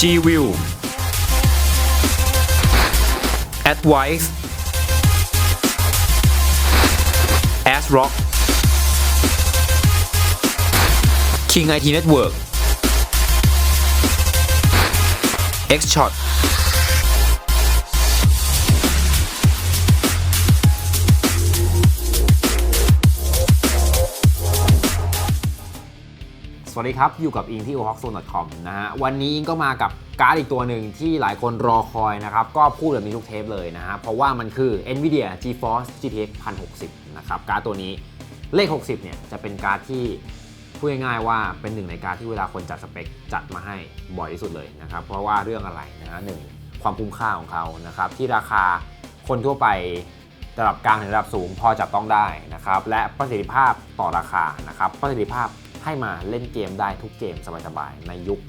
G-View Advice ASRock King IT Network. Xshot วัสดีครับ อยู่กับอิงที่ o h o k z o n e c o m นะฮะ วันนี้อิงก็มากับการ์ดอีกตัวหนึ่งที่หลายคนรอคอยนะครับ ก็พูดแบบนี้ทุกเทปเลยนะฮะ เพราะว่ามันคือ NVIDIA GeForce GTX 1060 นะครับ การ์ดตัวนี้เลข 60 เนี่ย จะเป็นการ์ดที่พูดง่ายๆว่าเป็นหนึ่งในการ์ดที่เวลาคนจัดสเปคจัดมาให้บ่อยที่สุดเลยนะครับ เพราะว่าเรื่องอะไรนะฮะหนึ่งความคุ้มค่าของเขานะครับที่ราคาคนทั่วไป ระดับกลางถึงระดับสูงพอจับต้องได้นะครับและประสิทธิภาพต่อราคานะครับประสิทธิภาพให้มาเล่นเกมได้ทุกเกมสบายๆในยุค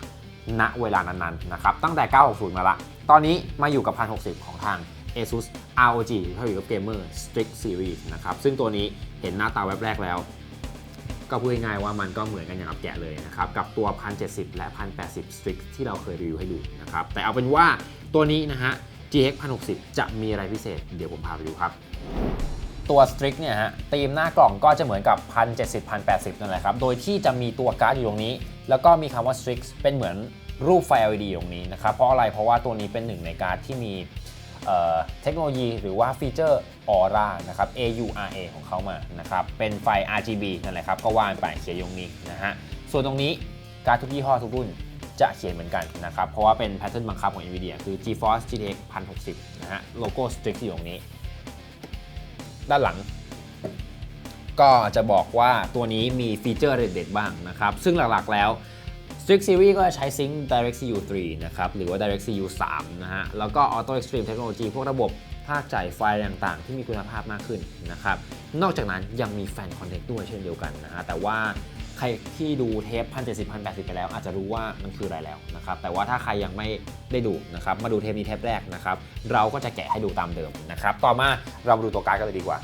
ณเวลานั้นๆนะครับตั้งแต่ 960 มาละ ตอนนี้มาอยู่กับ 1060 ของทาง ASUS ROG เขาอยู่กับ Gamer Strix Series นะครับซึ่งตัวนี้เห็นหน้าตาแวบแรกแล้ว ก็พูดง่ายๆว่ามันก็เหมือนกันอย่างกับแกะเลยนะครับ กับตัว 1070 และ 1080 Strix ที่เราเคยรีวิวให้ดูนะครับแต่เอาเป็นว่าตัวนี้นะฮะ GX 1060 จะมีอะไรพิเศษ เดี๋ยวผมพาไปดูครับ ตัว Strix เนี่ยฮะตีมหน้ากล่องก็จะเหมือนกับ 1070 1080 นั่นแหละครับ โดยที่จะมีตัวการ์ดอยู่ตรงนี้ แล้วก็มีคำว่า Strix เป็นเหมือนรูปไฟ LED ตรงนี้นะครับ เพราะอะไร เพราะว่าตัวนี้เป็นหนึ่งในการ์ดที่มีเเทคโนโลยีหรือว่าฟีเจอร์ Aura นะครับ AURA ของเขามานะครับ เป็นไฟ RGB นั่นแหละครับ ก็ว่านไปเขียนตรงนี้นะฮะ ส่วนตรงนี้การ์ดทุกยี่ห้อทุกรุ่น จะเขียนเหมือนกันนะครับ เพราะว่าเป็นแพทเทิร์นบังคับของ NVIDIA คือ GeForce GTX 1060 นะฮะ โลโก้ Strix อยู่ตรงนี้ ด้านหลัง ก็จะบอกว่าตัวนี้มีฟีเจอร์เด็ดๆบ้างนะครับ ซึ่งหลักๆแล้ว Strix Series ก็จะใช้ Sync DirectCU 3นะครับ หรือว่า DirectCU 3นะฮะ แล้วก็ Auto Extreme Technology พวกระบบภาคจ่ายไฟต่างๆ ที่มีคุณภาพมากขึ้นนะครับ นอกจากนั้นยังมีแฟนคอนเทนต์ด้วยเช่นเดียวกันนะฮะ แต่ว่า ใครที่ดูเทป1070 1080ไปแล้ว อาจจะรู้ว่ามันคืออะไรแล้วนะครับ แต่ว่าถ้าใครยังไม่ได้ดูนะครับ มาดูเทปนี้เทปแรกนะครับ เราก็จะแกะให้ดูตามเดิมนะครับ ต่อมาเรามาดูตัวการ์ดกันเลยดีกว่า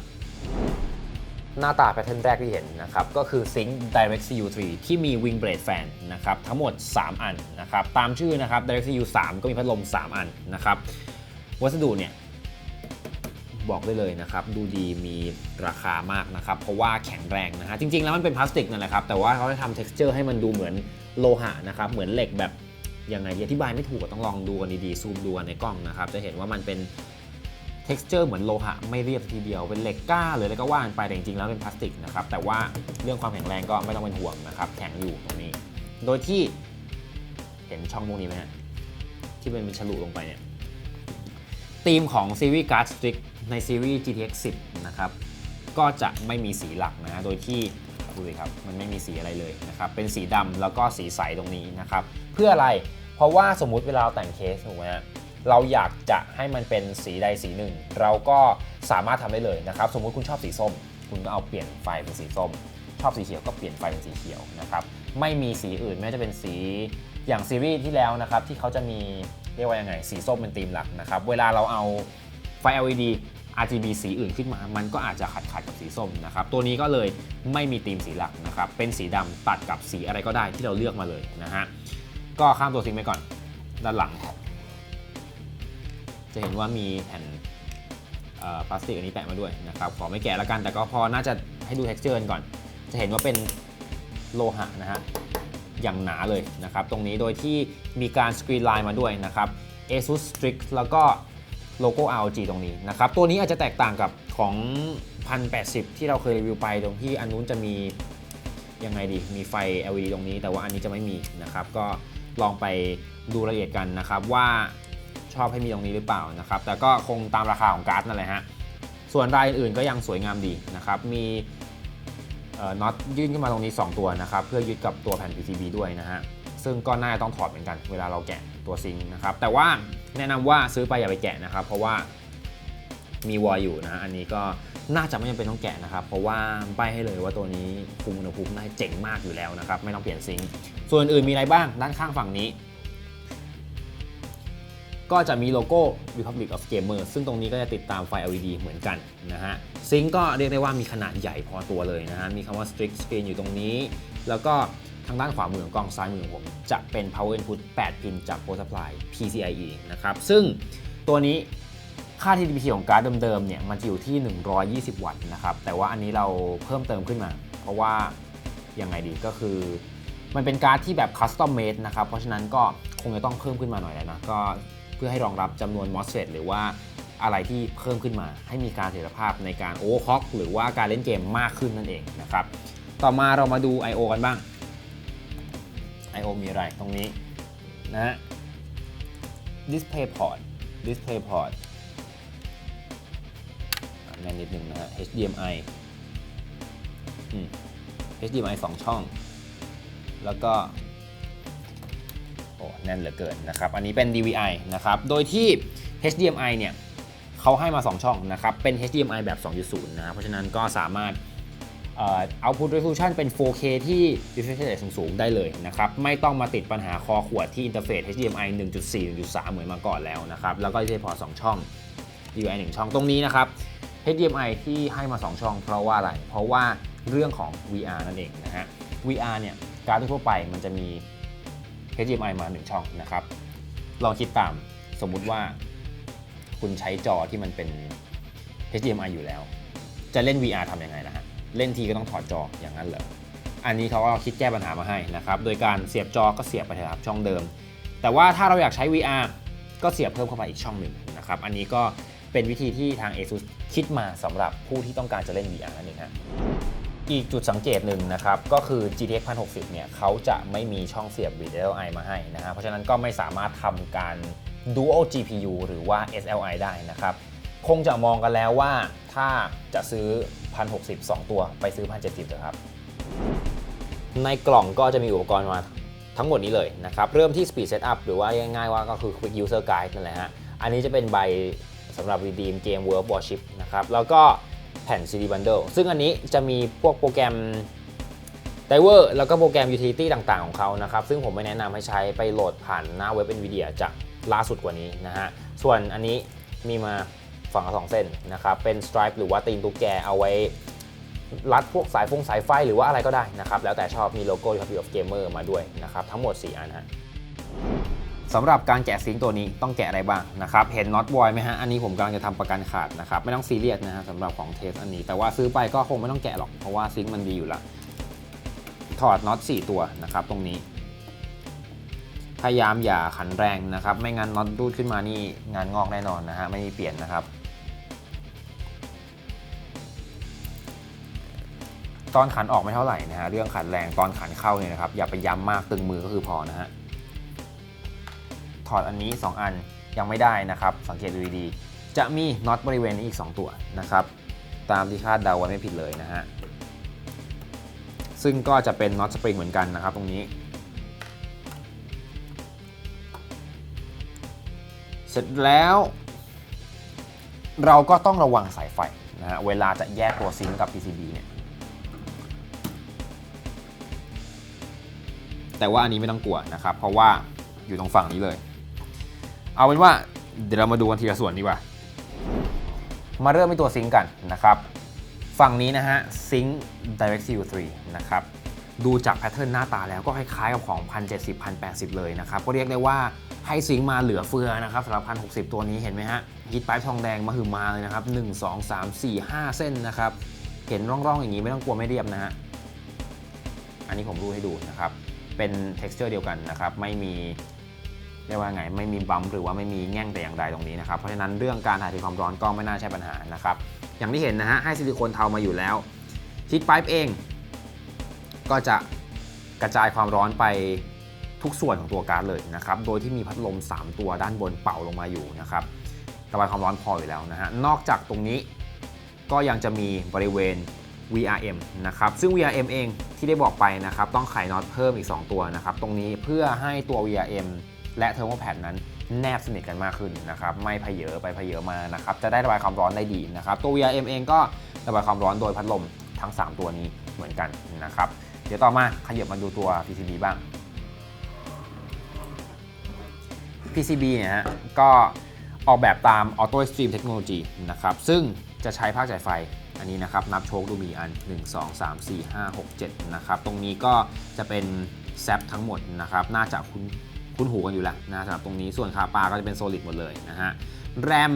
หน้าตาแพทเทิร์นแรกที่เห็นนะครับ ก็คือ Sync Direct CU 3 ที่มี Wing Blade Fan นะครับ ทั้งหมด 3 อันนะครับ ตามชื่อนะครับ Direct CU 3 ก็มีพัดลม 3 อันนะครับ วัสดุเนี่ย บอกได้เลยนะครับ ดูดีมีราคามากนะครับ เพราะว่าแข็งแรงนะฮะ จริง ๆ แล้วมันเป็นพลาสติกนั่นแหละครับ แต่ว่าเขาได้ทำ texture ให้มันดูเหมือนโลหะนะครับ เหมือนเหล็กแบบยังไงอธิบายไม่ถูกต้องลองดูกันดีๆ ซูมดูในกล้องนะครับ จะเห็นว่ามันเป็น texture เหมือนโลหะไม่เรียบทีเดียว เป็นเหล็กกล้าหรืออะไรก็ว่านไป แต่จริงๆ แล้วเป็นพลาสติกนะครับ แต่ว่าเรื่องความแข็งแรงก็ไม่ต้องเป็นห่วงนะครับ แข็งอยู่ตรงนี้ โดยที่เห็นช่องตรงนี้ไหมฮะ ที่เป็นมีฉลุลงไปเนี่ย ธีมของซีรีส์ Guard Stick ในซีรีส์ GTX 10 นะครับ ก็จะไม่มีสีหลักนะฮะโดยที่ดูเลยครับ มันไม่มีสีอะไรเลยนะครับ เป็นสีดำแล้วก็สีใสตรงนี้นะครับ เพื่ออะไร เพราะว่าสมมุติเวลาแต่งเคสถูกไหมฮะเราอยากจะให้มันเป็นสีใดสีหนึ่ง เราก็สามารถทำได้เลยนะครับ สมมุติคุณชอบสีส้ม คุณก็เอาเปลี่ยนไฟเป็นสีส้ม ชอบสีเขียวก็เปลี่ยนไฟเป็นสีเขียวนะครับ ไม่มีสีอื่นแม้จะเป็นสีอย่างซีรีส์ที่แล้วนะครับที่เขาจะมี เรียกว่ายังไง สีส้มเป็นธีมหลักนะครับ เวลาเราเอาไฟ LED RGB สีอื่นขึ้นมา มันก็อาจจะขัดขัดกับสีส้มนะครับ ตัวนี้ก็เลยไม่มีธีมสีหลักนะครับ เป็นสีดำตัดกับสีอะไรก็ได้ที่เราเลือกมาเลยนะฮะ ก็ข้ามตัวซิงค์ไปก่อน ด้านหลัง จะเห็นว่ามีแผ่นพลาสติกอันนี้แปะมาด้วยนะครับ ขอไม่แกะแล้วกัน แต่ก็พอน่าจะให้ดู texture กันก่อน จะเห็นว่าเป็นโลหะนะฮะ อย่างหนาเลยนะครับ ตรงนี้โดยที่มีการสกรีนไลน์มาด้วยนะครับ ASUS Strix แล้วก็โลโก้ ROG ตรงนี้นะครับ ตัวนี้อาจจะแตกต่างกับของ 1080 ที่เราเคยรีวิวไปตรงที่อันนู้นจะมียังไงดีมีไฟ LED ตรงนี้ แต่ว่าอันนี้จะไม่มีนะครับ ก็ลองไปดูรายละเอียดกันนะครับว่าชอบให้มีตรงนี้หรือเปล่านะครับ แต่ก็คงตามราคาของการ์ดนั่นแหละฮะส่วนรายอื่นก็ยังสวยงามดีนะครับ มี น็อตยื่นขึ้นมาตรงนี้ 2 ตัวนะครับเพื่อยึดกับตัวแผ่น PCB ด้วยนะฮะซึ่งก็น่าจะต้องถอดเหมือนกันเวลาเราแกะตัวซิงค์นะครับแต่ว่าแนะนำว่าซื้อไปอย่าไปแกะนะครับ เพราะว่ามีวอลอยู่นะ อันนี้ก็น่าจะไม่จำเป็นต้องแกะนะครับ เพราะว่าใบให้เลยว่าตัวนี้คุมอุณหภูมิได้เจ๋งมากอยู่แล้วนะครับ ไม่ต้องเปลี่ยนซิงค์ส่วนอื่นมีอะไรบ้างด้านข้างฝั่งนี้ ก็จะมีโลโก้ Republic of Gamer ซึ่งตรงนี้ก็จะติดตามไฟ LED เหมือนกันนะฮะซิงก์ก็เรียกได้ว่ามีขนาดใหญ่พอตัวเลยนะฮะ มีคำว่า Strict Screen อยู่ตรงนี้ แล้วก็ทางด้านขวามือของกล้องซ้ายมือของผม จะเป็น power input 8 พินจาก power supply PCIe นะครับ ซึ่งตัวนี้ค่า TDP ของการ์ดเดิมๆเนี่ยมันจะอยู่ที่ 120 วัตต์นะครับ แต่ว่าอันนี้เราเพิ่มเติมขึ้นมา เพราะว่ายังไงดีก็คือ มันเป็นการ์ดที่แบบ custom made นะครับ เพราะฉะนั้นก็คงจะต้องเพิ่มขึ้นมาหน่อยแล้วนะก็ เพื่อให้รองรับจำนวน MOSFET หรือว่าอะไรที่เพิ่มขึ้นมาให้มีการเสถียรภาพในการ overclock หรือว่าการเล่นเกมมากขึ้นนั่นเองนะครับ ต่อมาเรามาดู I/O กันบ้าง I/O มีอะไรตรงนี้นะฮะ Display port Display port แน่นนิดนึงนะฮะ HDMI HDMI 2 ช่อง แล้วก็ โอ้แน่นเหลือเกินนะครับ อันนี้เป็น DVI นะครับ โดยที่ HDMI เนี่ยเขาให้มา 2 ช่องนะครับ เป็น HDMI แบบ 2.0 นะครับเพราะฉะนั้นก็สามารถเอ่อ output resolution เป็น 4K ที่ refresh rate สูง ๆ ได้เลยนะครับ ไม่ต้องมาติดปัญหาคอขวดที่อินเทอร์เฟซ HDMI 1.4 1.3 เหมือนมาก่อนแล้วนะครับ แล้วก็ DisplayPort 2 ช่อง DVI 1 ช่องตรงนี้นะครับ HDMI ที่ให้มา 2 ช่อง เพราะว่าอะไร เพราะว่าเรื่องของ VR นั่นเองนะฮะ VR เนี่ย การทั่วไปมันจะมี HDMI มา 1 ช่องนะครับ ลองคิดตามสมมุติว่า คุณใช้จอที่มันเป็น HDMI อยู่แล้ว จะเล่น VR ทำยังไงนะฮะ เล่นทีก็ต้องถอดจออย่างนั้นเหรออันนี้เขาก็คิดแก้ปัญหามาให้นะครับ โดยการเสียบจอก็เสียบไปเถอะครับช่องเดิม แต่ว่าถ้าเราอยากใช้ VR ก็เสียบเพิ่มเข้าไปอีกช่องหนึ่งนะครับ อันนี้ก็เป็นวิธีที่ทาง ASUS คิดมาสำหรับผู้ที่ต้องการจะเล่น VR นั่นเองฮะ อีกจุดสังเกตหนึ่งนะครับ ก็คือ GTX 1060 เนี่ยเขาจะไม่มีช่องเสียบ VLI มาให้นะฮะเพราะฉะนั้นก็ไม่สามารถทำการ Dual GPU หรือว่า SLI ได้นะครับ คงจะมองกันแล้วว่าถ้าจะซื้อ 1060 2 ตัวไปซื้อ 1070เถอะครับ ในกล่องก็จะมีอุปกรณ์มาทั้งหมดนี้เลยนะครับ เริ่มที่ Speed Setup หรือว่าง่ายๆว่าก็คือ Quick User Guide นั่นแหละฮะ อันนี้จะเป็นใบสำหรับ redeem เกม World Warship นะครับ แล้วก็ แผ่น CD Bundle ซึ่งอันนี้จะมีพวกโปรแกรม Diver แล้วก็โปรแกรม Utility ต่างๆ ของเขานะครับ ซึ่งผมไม่แนะนำให้ใช้ไปโหลดผ่านหน้าเว็บ NVIDIA จะล่าสุดกว่านี้นะฮะ ส่วนอันนี้มีมาฝั่งละสองเส้นนะครับ เป็น Stripe หรือว่าตีนตุ๊กแกเอาไว้รัดพวกสายฟงสายไฟหรือว่าอะไรก็ได้นะครับ แล้วแต่ชอบมีโลโก้ Republic of Gamer มาด้วยนะครับ ทั้งหมด 4 อันฮะ สำหรับการแกะซิงค์ตัวนี้ต้องแกะอะไรบ้างนะครับ เห็นน็อตบอยไหมฮะ อันนี้ผมกำลังจะทำประกันขาดนะครับ ไม่ต้องซีเรียสนะฮะสำหรับของเทสอันนี้ แต่ว่าซื้อไปก็คงไม่ต้องแกะหรอก เพราะว่าซิงค์มันดีอยู่ล้วถอดน็อต 4 ตัวนะครับตรงนี้ พยายามอย่าขันแรงนะครับ ไม่งั้นน็อตรูดขึ้นมานี่งานงอกแน่นอนนะฮะ ไม่มีเปลี่ยนนะครับ ตอนขันออกไม่เท่าไหร่นะฮะ เรื่องขันแรงตอนขันเข้าเนี่ยนะครับ อย่าไปย้ำมากตึงมือก็คือพอนะฮะ ถอดอันนี้ 2 อันยังไม่ได้นะครับ สังเกตดูดีๆ จะมีน็อตบริเวณนี้อีก 2 ตัวนะครับ ตามที่คาดเดาไว้ไม่ผิดเลยนะฮะ ซึ่งก็จะเป็นน็อตสปริงเหมือนกันนะครับ ตรงนี้ เสร็จแล้ว เราก็ต้องระวังสายไฟนะฮะ เวลาจะแยกตัวซิงกับ PCB เนี่ยแต่ว่าอันนี้ไม่ต้องกลัวนะครับ เพราะว่าอยู่ตรงฝั่งนี้เลย เอาเป็นว่าเดี๋ยวเรามาดูกันทีละส่วนดีกว่า มาเริ่มที่ตัวซิงกันนะครับ ฝั่งนี้นะฮะซิงค์ DirectCU 3นะครับ ดูจากแพทเทิร์นหน้าตาแล้วก็คล้ายๆกับของ 1070 1080 เลยนะครับ ก็เรียกได้ว่าให้ซิงค์มาเหลือเฟือนะครับสำหรับ 1060 ตัวนี้เห็นไหมฮะฮิตไปทองแดงมาหือมาเลยนะครับ 1 2 3 4 5 เส้นนะครับ เห็นร่องๆอย่างนี้ไม่ต้องกลัวไม่เรียบนะฮะอันนี้ผมรูดให้ดูนะครับ เป็น texture เดียวกันนะครับ ไม่มี เรียกว่าไงไม่มีบัมหรือว่าไม่มีแง่งแต่อย่างใดตรงนี้นะครับเพราะฉะนั้นเรื่องการถ่ายเทความร้อนก็ไม่น่าใช่ปัญหานะครับอย่างที่เห็นนะฮะให้ซิลิโคนเทามาอยู่แล้วฮิตไ i ป์เอง ก็จะกระจายความร้อนไปทุกส่วนของตัวการ์ดเลยนะครับโดยที่มีพัดลม 3 ตัวด้านบนเป่าลงมาอยู่นะครับระบายความร้อนพออยู่แล้วนะฮะนอกจากตรงนี้ก็ยังจะมีบริเวณ VRM นะครับ ซึ่ง VRM เองที่ได้บอกไปนะครับ ต้องไขน็อตเพิ่มอีก 2 ตัวนะครับ ตรงนี้เพื่อให้ตัว VRM และ Thermal Pad นั้นแนบสนิทกันมากขึ้นนะครับไม่เพเยอไปเพเยอมานะครับจะได้ระบายความร้อนได้ดีนะครับตัว VRM เองก็ระบายความร้อนโดยพัดลมทั้ง 3 ตัวนี้เหมือนกันนะครับเดี๋ยวต่อมาขยับมาดูตัว PCB บ้าง PCB เนี่ยฮะก็ออกแบบตาม Auto Extreme Technology นะครับซึ่งจะใช้ภาคจ่ายไฟอันนี้นะครับนับโชคดูมีอัน 1 2 3 4 5 6 7นะครับตรงนี้ก็จะเป็นแซปทั้งหมดนะครับน่าจะคุ้น คุ้นหูกันอยู่แล้วนะสำหรับตรงนี้ส่วนคาปาก็จะเป็น Solid หมดเลยนะฮะแรม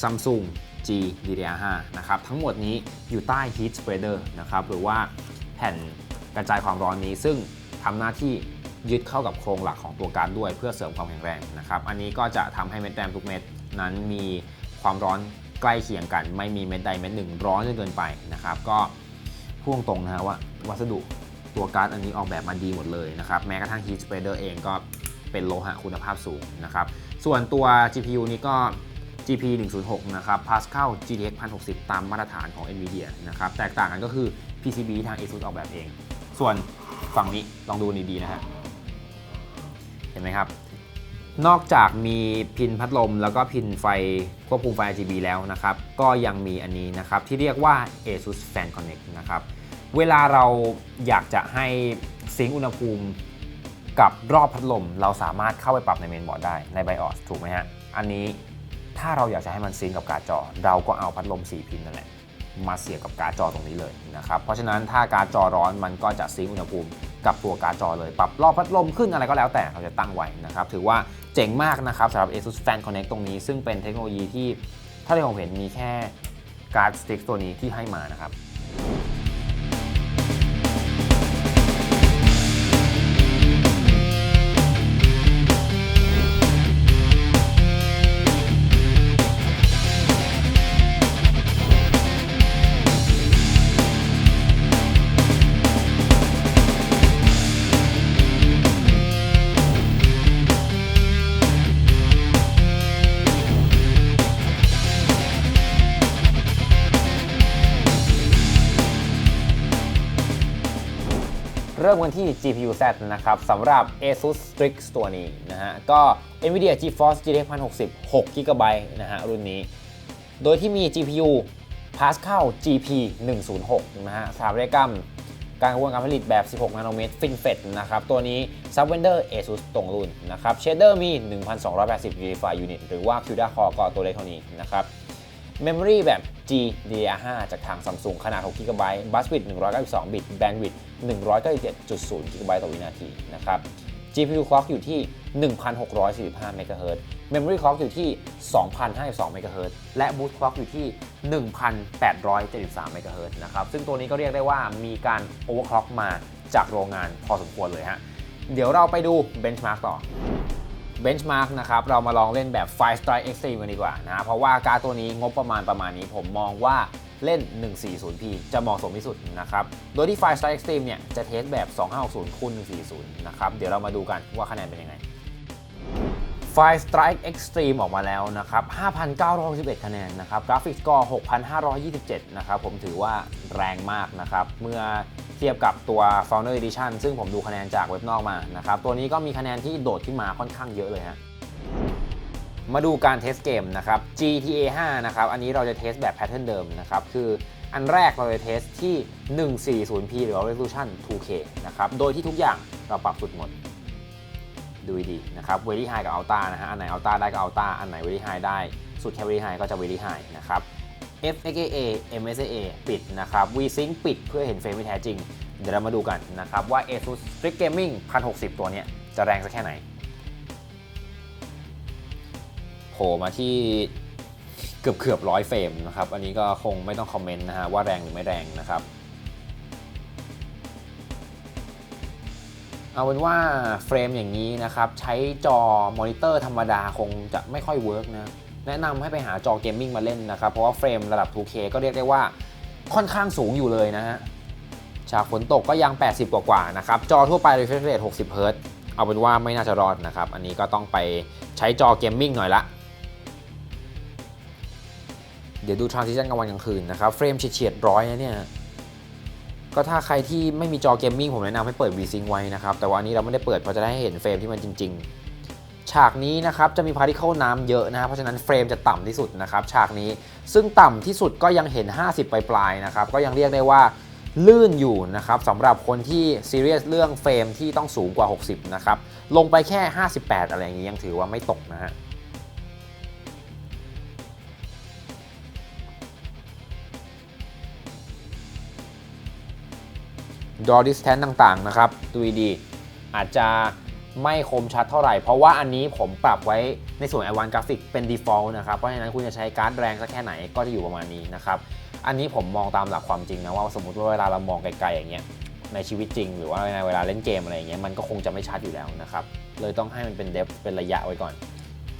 Samsung G DDR5 นะครับทั้งหมดนี้อยู่ใต้ Heat Spreader นะครับหรือว่าแผ่นกระจายความร้อนนี้ ซึ่งทำหน้าที่ยึดเข้ากับโครงหลักของตัวการดด้วย เพื่อเสริมความแข็งแรงนะครับอันนี้ก็จะทำให้เม็ดแรมทุกเม็ดนั้นมีความร้อนใกล้เคียงกัน ไม่มีเม็ดใดเม็ดหนึ่งร้อนจนเกินไปนะครับก็พูดตรงนะฮะว่าวัสดุตัวการ์ดอันนี้ออกแบบมาดีหมดเลยนะครับแม้กระทั่ง Heat Spreader เองก็ เป็นโลหะคุณภาพสูงนะครับ ส่วนตัว GPU นี้ก็ GP 106นะครับ Pascal GTX 1060 ตามมาตรฐานของ NVIDIA นะครับ แตกต่างกันก็คือ PCB ทาง ASUS ออกแบบเอง ส่วนฝั่งนี้ลองดูดีๆนะฮะ เห็นไหมครับ นอกจากมีพินพัดลม แล้วก็พินไฟควบคุมไฟ RGB แล้วนะครับ ก็ยังมีอันนี้นะครับ ที่เรียกว่า ASUS Fan Connect นะครับ เวลาเราอยากจะให้ซิงค์อุณหภูมิ กับรอบพัดลมเราสามารถเข้าไปปรับในเมนบอร์ดได้ใน BIOS ถูกไหมฮะ อันนี้ถ้าเราอยากจะให้มันซิงกับการ์ดจอ เราก็เอาพัดลม 4 พินนั่นแหละมาเสียบกับการ์ดจอตรงนี้เลยนะครับเพราะฉะนั้นถ้าการ์ดจอร้อนมันก็จะซิงอุณหภูมิกับตัวการ์ดจอเลย ปรับรอบพัดลมขึ้นอะไรก็แล้วแต่เราจะตั้งไว้นะครับถือว่าเจ๋งมากนะครับสำหรับ ASUS Fan Connect ตรงนี้ ซึ่งเป็นเทคโนโลยีที่ถ้าที่ผมเห็นมีแค่การ์ดสติ๊กตัวนี้ที่ให้มานะครับ ริ่มกันที่ GPU Z นะครับสำหรับ ASUS Strix ตัวนี้นะฮะก็ NVIDIA GeForce GTX 1060 6 GB นะฮะรุ่นนี้ โดยที่มี GPU Pascal GP 106นะฮะสถาปัตยกรรมการกระบวนการผลิตแบบ 16 นาโนเมตร FinFET นะครับ ตัวนี้ Subwender ASUS ตรงรุ่นนะครับ Shader มี 1280 Unify Unit หรือว่า CUDA Core ก็ตัวเล็กเท่านี้นะครับ Memory แบบ GDDR5 จากทาง Samsung ขนาด 6 GB Bus Width 192 บิต Bandwidth 197.0 GB ต่อวินาทีนะครับ GPU Clock อยู่ที่ 1,645 MHz Memory Clock อยู่ที่ 2,052 MHz และ Boot Clock อยู่ที่ 1,873 MHz นะครับ ซึ่งตัวนี้ก็เรียกได้ว่ามีการ overclock มาจากโรงงานพอสมควรเลยฮะ เดี๋ยวเราไปดู benchmark ต่อ Benchmark นะครับ เรามาลองเล่นแบบ Fire Strike Extreme กันดีกว่านะ เพราะว่าการดตัวนี้งบประมาณประมาณนี้ผมมองว่าเล่น 140p จะเหมาะสมที่สุดนะครับ โดยที่ Fire Strike Extreme เนี่ย จะเทสแบบ 2560คูณ140 นะครับ เดี๋ยวเรามาดูกันว่าคะแนนเป็นยังไง Fire Strike Extreme ออกมาแล้วนะครับ 5,961คะแนนนะครับ กราฟิกสกอร์ 6,527 นะครับ ผมถือว่าแรงมากนะครับ เมื่อ เทียบกับตัว Founder Edition ซึ่งผมดูคะแนนจากเว็บนอกมานะครับตัวนี้ก็มีคะแนนที่โดดขึ้นมาค่อนข้างเยอะเลยฮะมาดูการเทสเกมนะครับ GTA 5 นะครับ อันนี้เราจะเทสแบบแพทเทิร์นเดิมนะครับ คืออันแรกเราจะเทสที่ 140p หรือว่า resolution 2k นะครับ โดยที่ทุกอย่างเราปรับสุดหมด ดูดีนะครับ Very High กับ Ultra นะฮะ อันไหน Ultra ได้ก็ Ultra อันไหน Very High ได้ สุดแค่ Very High ก็จะ Very High นะครับ FXAA MSA ปิดนะครับ VSync ปิดเพื่อเห็นเฟรมที่แท้จริง เดี๋ยวเรามาดูกันนะครับว่า ASUS Strix Gaming 1060 ตัวเนี้ยจะแรงสักแค่ไหนโผล่มาที่เกือบเกือบร้อยเฟรมนะครับ อันนี้ก็คงไม่ต้องคอมเมนต์นะฮะว่าแรงหรือไม่แรงนะครับ เอาเป็นว่าเฟรมอย่างนี้นะครับ ใช้จอมอนิเตอร์ธรรมดาคงจะไม่ค่อยเวิร์กนะ แนะนำให้ไปหาจอเกมมิ่งมาเล่นนะครับ เพราะว่าเฟรมระดับ 2K ก็เรียกได้ว่าค่อนข้างสูงอยู่เลยนะฮะ ฉากฝนตกก็ยัง 80 กว่าๆนะครับ จอทั่วไป refresh rate 60 Hz เอาเป็นว่าไม่น่าจะรอดนะครับ อันนี้ก็ต้องไปใช้จอเกมมิ่งหน่อยละ เดี๋ยวดู transition กลางวันกลางคืนนะครับ เฟรมเฉียดๆร้อยนะเนี่ยก็ถ้าใครที่ไม่มีจอเกมมิ่งผมแนะนำให้เปิด VSync ไว้นะครับ แต่ว่าอันนี้เราไม่ได้เปิดเพราะจะได้เห็นเฟรมที่มันจริง ๆ ฉากนี้นะครับจะมี particle น้ำเยอะนะครับเพราะฉะนั้นเฟรมจะต่ำที่สุดนะครับฉากนี้ซึ่งต่ำที่สุดก็ยังเห็น 50 ปลายๆนะครับก็ยังเรียกได้ว่าลื่นอยู่นะครับสำหรับคนที่ซีเรียสเรื่องเฟรมที่ต้องสูงกว่า 60 นะครับ ลงไปแค่ 58 อะไรอย่างนี้ยังถือว่าไม่ตกนะฮะ draw distance ต่างๆนะครับดูดีอาจจะ ไม่คมชัดเท่าไหร่ เพราะว่าอันนี้ผมปรับไว้ในส่วน Advanced Graphics เป็น default นะครับ เพราะฉะนั้นคุณจะใช้การ์ดแรงสักแค่ไหนก็จะอยู่ประมาณนี้นะครับ อันนี้ผมมองตามหลักความจริงนะว่าสมมติว่าเวลาเรามองไกลๆอย่างเงี้ยในชีวิตจริง หรือว่าในเวลาเล่นเกมอะไรอย่างเงี้ยมันก็คงจะไม่ชัดอยู่แล้วนะครับเลยต้องให้มันเป็นเดฟเป็นระยะไว้ก่อน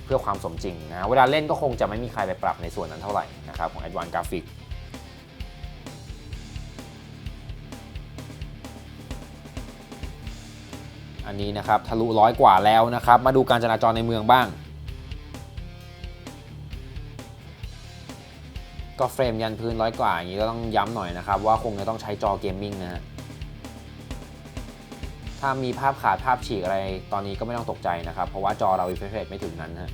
เพื่อความสมจริงนะเวลาเล่นก็คงจะไม่มีใครไปปรับในส่วนนั้นเท่าไหร่นะครับของ Advanced Graphics อันนี้นะครับทะลุร้อยกว่าแล้วนะครับ มาดูการจราจรในเมืองบ้าง ก็เฟรมยันพื้นร้อยกว่าอย่างนี้ก็ต้องย้ำหน่อยนะครับ ว่าคงจะต้องใช้จอเกมมิ่งนะฮะถ้ามีภาพขาดภาพฉีกอะไรตอนนี้ก็ไม่ต้องตกใจนะครับ เพราะว่าจอเรา refresh rate ไม่ถึงนั้นฮะ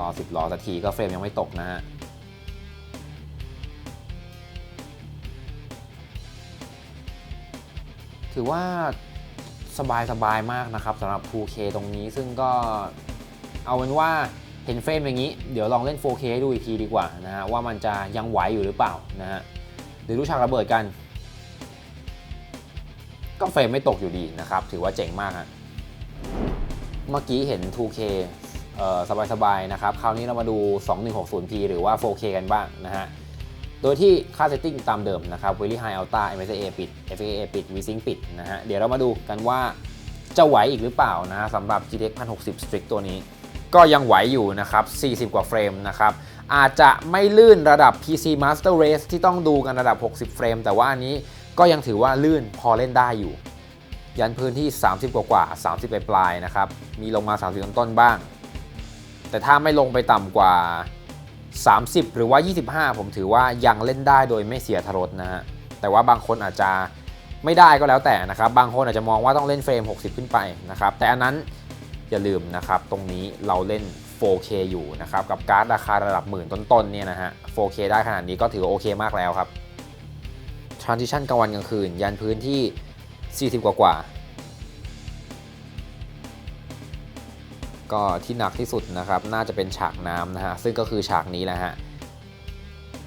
ไปรอ10รอสักทีก็เฟรมยังไม่ตกนะฮะถือว่าสบายสบายมากนะครับสำหรับ 2K ตรงนี้ซึ่งก็เอาเป็นว่าเห็นเฟรมอย่างนี้ เดี๋ยวลองเล่น 4K ให้ดูอีกทีดีกว่านะฮะว่ามันจะยังไหวอยู่หรือเปล่านะฮะเดี๋ยวดูฉากระเบิดกัน ก็เฟรมไม่ตกอยู่ดีนะครับ ถือว่าเจ๋งมากฮะเมื่อกี้เห็น 2K สบายๆนะครับ คราวนี้เรามาดู 2160p หรือว่า 4K กันบ้างนะฮะ โดยที่ค่าเซตติ้งตามเดิมนะครับ Very High Ultra MSA ปิด FAA ปิด VSync ปิดนะฮะ เดี๋ยวเรามาดูกันว่าจะไหวอีกหรือเปล่านะสำหรับ GTX 1060 Strix ตัวนี้ ก็ยังไหวอยู่นะครับ 40 กว่าเฟรมนะครับอาจจะไม่ลื่นระดับ PC Master Race ที่ต้องดูกันระดับ 60 เฟรม แต่ว่าอันนี้ก็ยังถือว่าลื่นพอเล่นได้อยู่ ยันพื้นที่ 30 กว่ากว่า 30 ปลายๆนะครับ มีลงมา 30 ต้นๆบ้าง แต่ถ้าไม่ลงไปต่ำกว่า 30 หรือว่า 25 ผมถือว่ายังเล่นได้โดยไม่เสียทรสนะฮะ แต่ว่าบางคนอาจจะไม่ได้ก็แล้วแต่นะครับ บางคนอาจจะมองว่าต้องเล่นเฟรม 60 ขึ้นไปนะครับ แต่อันนั้นอย่าลืมนะครับ ตรงนี้เราเล่น 4K อยู่นะครับ กับการ์ดราคาระดับหมื่นต้นๆเนี่ยนะฮะ 4K ได้ขนาดนี้ก็ถือโอเคมากแล้วครับ Transition กลางวันกลางคืน ยันพื้นที่ 40 กว่ากว่า ก็ที่หนักที่สุดนะครับ น่าจะเป็นฉากน้ำนะฮะซึ่งก็คือฉากนี้แหละฮะ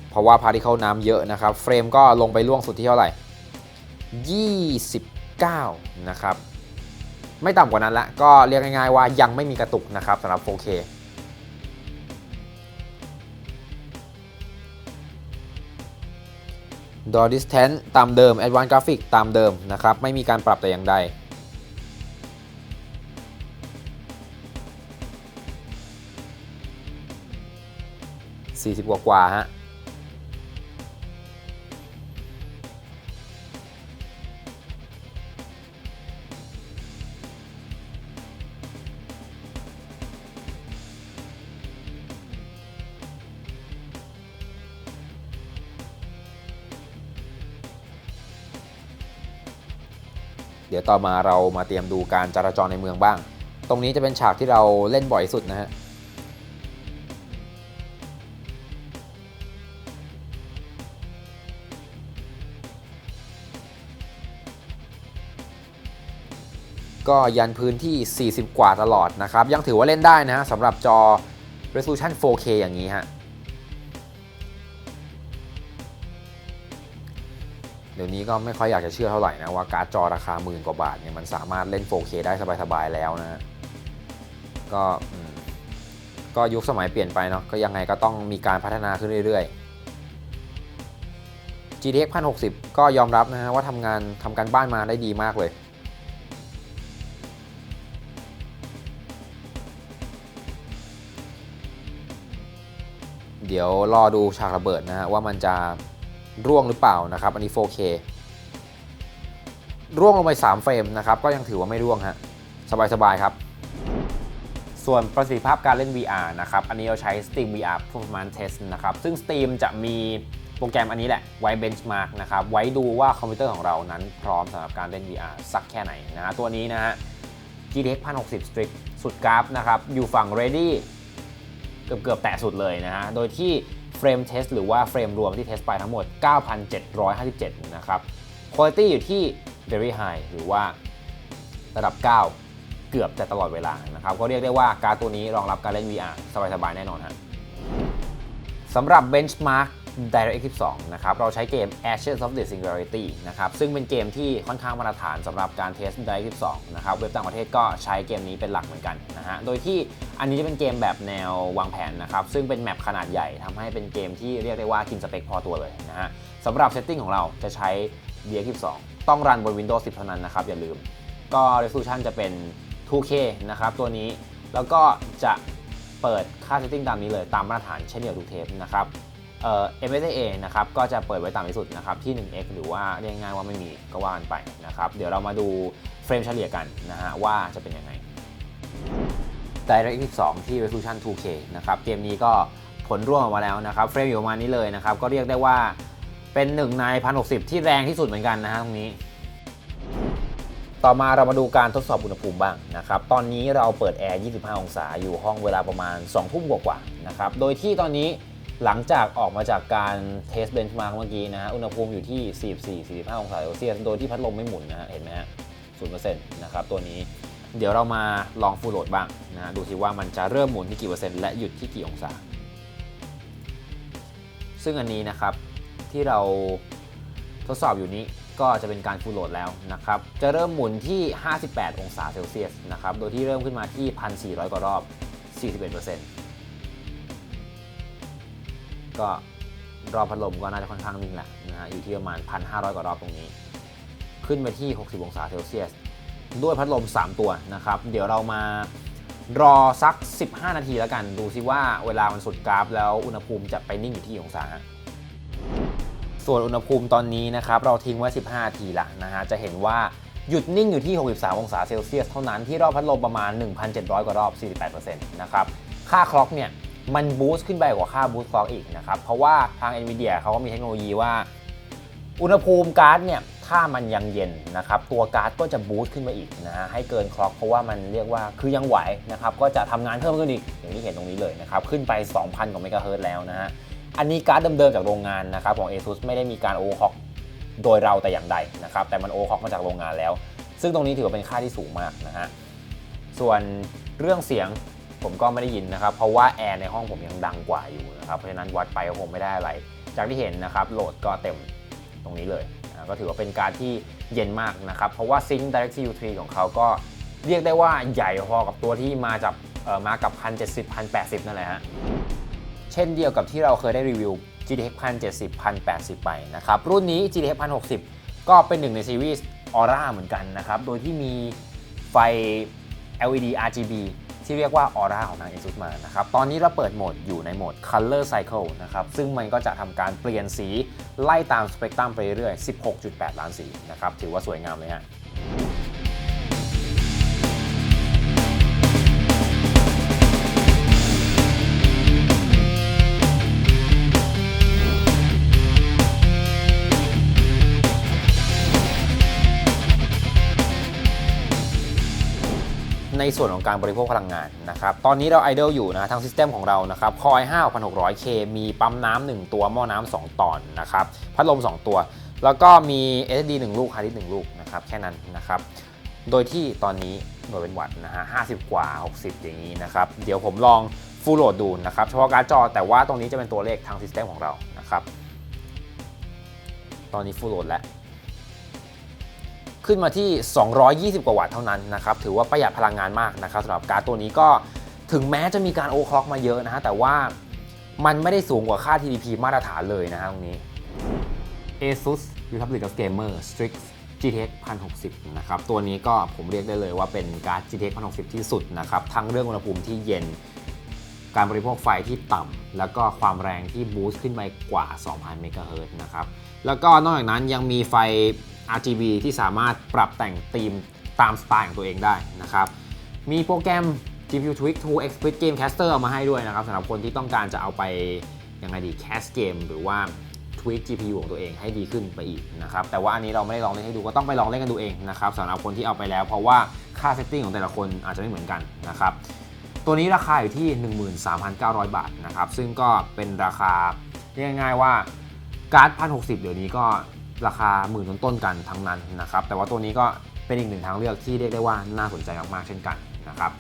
เพราะว่าพาร์ติเคิลน้ำเยอะนะครับเฟรมก็ลงไปล่วงสุดที่เท่าไหร่29 นะครับ ไม่ต่ำกว่านั้นละ ก็เรียกง่ายๆว่ายังไม่มีกระตุกนะครับสำหรับ 4K ดอ Distance ตามเดิม Advanced Graphic ตามเดิมนะครับ ไม่มีการปรับแต่อย่างใด 40 กว่ากว่าฮะเดี๋ยวต่อมาเรามาเตรียมดูการจราจรในเมืองบ้าง ตรงนี้จะเป็นฉากที่เราเล่นบ่อยสุดนะฮะ ก็ยันพื้นที่ 40 กว่าตลอดนะครับ ยังถือว่าเล่นได้นะฮะสำหรับจอ resolution 4K อย่างนี้ฮะ เดี๋ยวนี้ก็ไม่ค่อยอยากจะเชื่อเท่าไหร่นะ ว่าการ์ดจอราคาหมื่นกว่าบาทเนี่ยมันสามารถเล่น 4K ได้สบายๆแล้วนะฮะก็ก็ยุคสมัยเปลี่ยนไปเนาะก็ยังไงก็ต้องมีการพัฒนาขึ้นเรื่อยๆ GTX 1060 ก็ยอมรับนะฮะว่าทำงานทำการบ้านมาได้ดีมากเลย เดี๋ยวรอดูฉากระเบิดนะฮะว่ามันจะร่วงหรือเปล่านะครับ อันนี้ 4K ร่วงลงไป 3 เฟรมนะครับ ก็ยังถือว่าไม่ร่วงฮะสบายๆครับ ส่วนประสิทธิภาพการเล่น VR นะครับ อันนี้เราใช้ Steam VR Performance Test นะครับ ซึ่ง Steam จะมีโปรแกรมอันนี้แหละ ไว้ benchmark นะครับ ไว้ดูว่าคอมพิวเตอร์ของเรานั้นพร้อมสำหรับการเล่น VR สักแค่ไหนนะฮะตัวนี้นะฮะ GTX 1060 Strix สุดกราฟนะครับ อยู่ฝั่ง ready เกือบเกือบแตะสุดเลยนะฮะ โดยที่เฟรมเทสหรือว่าเฟรมรวมที่เทสไปทั้งหมด 9,757 นะครับคุณภาพอยู่ที่ very high หรือว่าระดับ 9 เกือบจะตลอดเวลานะครับ ก็เรียกได้ว่าการดตัวนี้รองรับการเล่น VR สบายๆ แน่นอนฮะสำหรับ Benchmark DirectX 12 นะครับ เราใช้เกม Ashes of the Singularity นะครับ ซึ่งเป็นเกมที่ค่อนข้างมาตรฐานสำหรับการเทส DirectX 12 นะครับ เว็บต่างประเทศก็ใช้เกมนี้เป็นหลักเหมือนกันนะฮะ โดยที่อันนี้จะเป็นเกมแบบแนววางแผนนะครับ ซึ่งเป็นแมปขนาดใหญ่ทำให้เป็นเกมที่เรียกได้ว่ากินสเปคพอตัวเลยนะฮะสำหรับเซตติ้งของเราจะใช้ DirectX 12 ต้องรันบน Windows 10 เท่านั้นนะครับอย่าลืม ก็ resolution จะเป็น 2K นะครับตัวนี้ แล้วก็จะเปิดค่า setting ตามนี้เลยตามมาตรฐานเช่นเดียวทุกเทปนะครับ เอ่อ MSA นะครับก็จะเปิดไว้ต่ำที่สุดนะครับที่ 1x หรือว่าเรียกง่ายว่าไม่มีก็ว่ากันไปนะครับเดี๋ยวเรามาดูเฟรมเฉลี่ยกันนะฮะว่าจะเป็นยังไง DirectX 12 ที่ resolution 2K นะครับเกมนี้ก็ผลร่วมออกมาแล้วนะครับเฟรมอยู่ประมาณนี้เลยนะครับก็เรียกได้ว่าเป็นหนึ่งใน1060 ที่แรงที่สุดเหมือนกันนะฮะตรงนี้ ต่อมาเรามาดูการทดสอบอุณหภูมิบ้างนะครับตอนนี้เราเปิดแอร์ 25 องศาอยู่ห้องเวลาประมาณ2ทุ่มกว่าๆนะครับโดยที่ตอนนี้ หลังจากออกมาจากการเทสเบนช์มาร์กเมื่อกี้นะฮะ อุณหภูมิอยู่ที่ 44-45 องศาเซลเซียส โดยที่พัดลมไม่หมุนนะฮะ เห็นไหมฮะ0%นะครับตัวนี้ เดี๋ยวเรามาลองฟูลโหลดบ้างนะฮะดูสิว่ามันจะเริ่มหมุนที่กี่เปอร์เซ็นต์และหยุดที่กี่องศา ซึ่งอันนี้นะครับที่เราทดสอบอยู่นี้ก็จะเป็นการฟูลโหลดแล้วนะครับ จะเริ่มหมุนที่ 58 องศาเซลเซียสนะครับ โดยที่เริ่มขึ้นมาที่ 1,400 กว่ารอบ 41% ก็รอบพัดลมก็น่าจะค่อนข้างนิ่งแหละนะฮะอยู่ที่ประมาณ 1,500 กว่ารอบตรงนี้ ขึ้นไปที่ 60 องศาเซลเซียส ด้วยพัดลม 3 ตัวนะครับ เดี๋ยวเรามารอสัก 15 นาทีแล้วกัน ดูซิว่าเวลามันสุดกราฟ แล้วอุณหภูมิจะไปนิ่งอยู่ที่องศา ส่วนอุณหภูมิตอนนี้นะครับ เราทิ้งไว้ 15 นาทีละนะฮะ จะเห็นว่าหยุดนิ่งอยู่ที่ 63 องศาเซลเซียส เท่านั้นที่รอบพัดลมประมาณ 1,700 กว่ารอบ 48%นะครับ ค่าคล็อกเนี่ย มันบูสต์ขึ้นไปกว่าค่าบูสต์คล็อกอีกนะครับ เพราะว่าทาง NVIDIA เขาก็มีเทคโนโลยีว่า อุณหภูมิการ์ดเนี่ยถ้ามันยังเย็นนะครับ ตัวการ์ดก็จะบูสต์ขึ้นมาอีกนะฮะให้เกินคล็อกเพราะว่ามันเรียกว่าคือยังไหวนะครับ ก็จะทำงานเพิ่มขึ้นอีกอย่างที่เห็นตรงนี้เลยนะครับ ขึ้นไป 2,000 กว่าเมกะเฮิรตซ์แล้วนะฮะอันนี้การ์ดเดิมๆจากโรงงานนะครับของ ASUS ไม่ได้มีการโอเวอร์คล็อกโดยเราแต่อย่างใดนะครับ แต่มันโอเวอร์คล็อกมาจากโรงงานแล้ว ซึ่งตรงนี้ถือว่าเป็นค่าที่สูงมากนะฮะส่วนเรื่องเสียง ผมก็ไม่ได้ยินนะครับ เพราะว่าแอร์ในห้องผมยังดังกว่าอยู่นะครับ เพราะฉะนั้นวัดไปก็คงไม่ได้อะไร จากที่เห็นนะครับโหลดก็เต็มตรงนี้เลยนะก็ถือว่าเป็นการที่เย็นมากนะครับ เพราะว่าซิงค์ DirectCU 3ของเขาก็เรียกได้ว่าใหญ่พอกับตัวที่มาจากเอ่อมากับ 1070 1080 นั่นแหละฮะ เช่นเดียวกับที่เราเคยได้รีวิว GTX 1070 1080 ไปนะครับ รุ่นนี้ GTX 1060 ก็เป็นหนึ่งในซีรีส์ Aura เหมือนกันนะครับ โดยที่มีไฟ LED RGB ที่เรียกว่าออร่าของทาง ASUS มานะครับตอนนี้เราเปิดโหมดอยู่ในโหมด Color Cycle นะครับซึ่งมันก็จะทำการเปลี่ยนสีไล่ตามสเปกตรัมไปเรื่อยๆ16.8 ล้านสีนะครับถือว่าสวยงามเลยฮะ ในส่วนของการบริโภคพลังงานนะครับตอนนี้เราไอดลอยู่นะทางซิสเต็มของเรานะครับ Core i5 1600K มีปั๊มน้ำ1ตัวหม้อน้ำ2ตอนนะครับพัดลม 2 ตัว แล้วก็มี SSD 1 ลูกฮาร์ดดิสก์1ลูกนะครับแค่นั้นนะครับโดยที่ตอนนี้หน่วยเป็นวัตต์นะฮะ50 กว่า 60 อย่างนี้นะครับเดี๋ยวผมลองฟูลโหลดดูนะครับเฉพาะการ์ดจอแต่ว่าตรงนี้จะเป็นตัวเลขทางซิสเต็มของเรานะครับตอนนี้ฟูลโหลดแล้ว ขึ้นมาที่ 220 กว่าวัตต์เท่านั้นนะครับถือว่าประหยัดพลังงานมากนะครับสำหรับการ์ดตัวนี้ก็ถึงแม้จะมีการโอคล็อกมาเยอะนะฮะแต่ว่ามันไม่ได้สูงกว่าค่า TDP มาตรฐานเลยนะฮะตรงนี้ ASUS Republic of Gamer Strix GTX 1060 นะครับ ตัวนี้ก็ผมเรียกได้เลยว่าเป็นการ์ด GTX 1060 ที่สุดนะครับ ทั้งเรื่องอุณหภูมิที่เย็น การบริโภคไฟที่ต่ำ แล้วก็ความแรงที่บูสต์ขึ้นไปกว่า 2,000 เมกะเฮิร์ตนะครับ แล้วก็นอกจากนั้นยังมีไฟ RGB ที่สามารถปรับแต่งธีมตามสไตล์ของตัวเองได้นะครับ มีโปรแกรม GPU Tweak 2 Expert Game Caster เอามาให้ด้วยนะครับสำหรับคนที่ต้องการจะเอาไปยังไงดี cast game หรือว่า tweak GPU ของตัวเองให้ดีขึ้นไปอีกนะครับแต่ว่าอันนี้เราไม่ได้ลองเล่นให้ดูก็ต้องไปลองเล่นกันดูเองนะครับสำหรับคนที่เอาไปแล้ว เพราะว่าค่าเซตติ้งของแต่ละคนอาจจะไม่เหมือนกันนะครับตัวนี้ราคาอยู่ที่ 13,900 บาทนะครับซึ่งก็เป็นราคาเรียกง่ายว่าการ์ด 1,060 เดี๋ยวนี้ก็ ราคาหมื่นต้นๆกันทั้งนั้นนะครับ แต่ว่าตัวนี้ก็เป็นอีกหนึ่งทางเลือกที่เรียกได้ว่าน่าสนใจมากๆเช่นกันนะครับ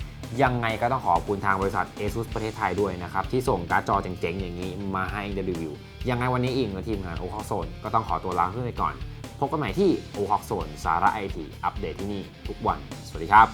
ยังไงก็ต้องขอบคุณทางบริษัท ASUS ประเทศไทยด้วยนะครับ ที่ส่งการ์ดจอเจ๋งๆ อย่างนี้มาให้ได้รีวิว ยังไงวันนี้อิงและทีมงาน o อ o โซนก็ต้องขอตัวลาเพื่อนไปก่อน พบกันใหม่ที่ o อ o โซนสาระไอทีอัปเดตที่นี่ทุกวัน สวัสดีครับ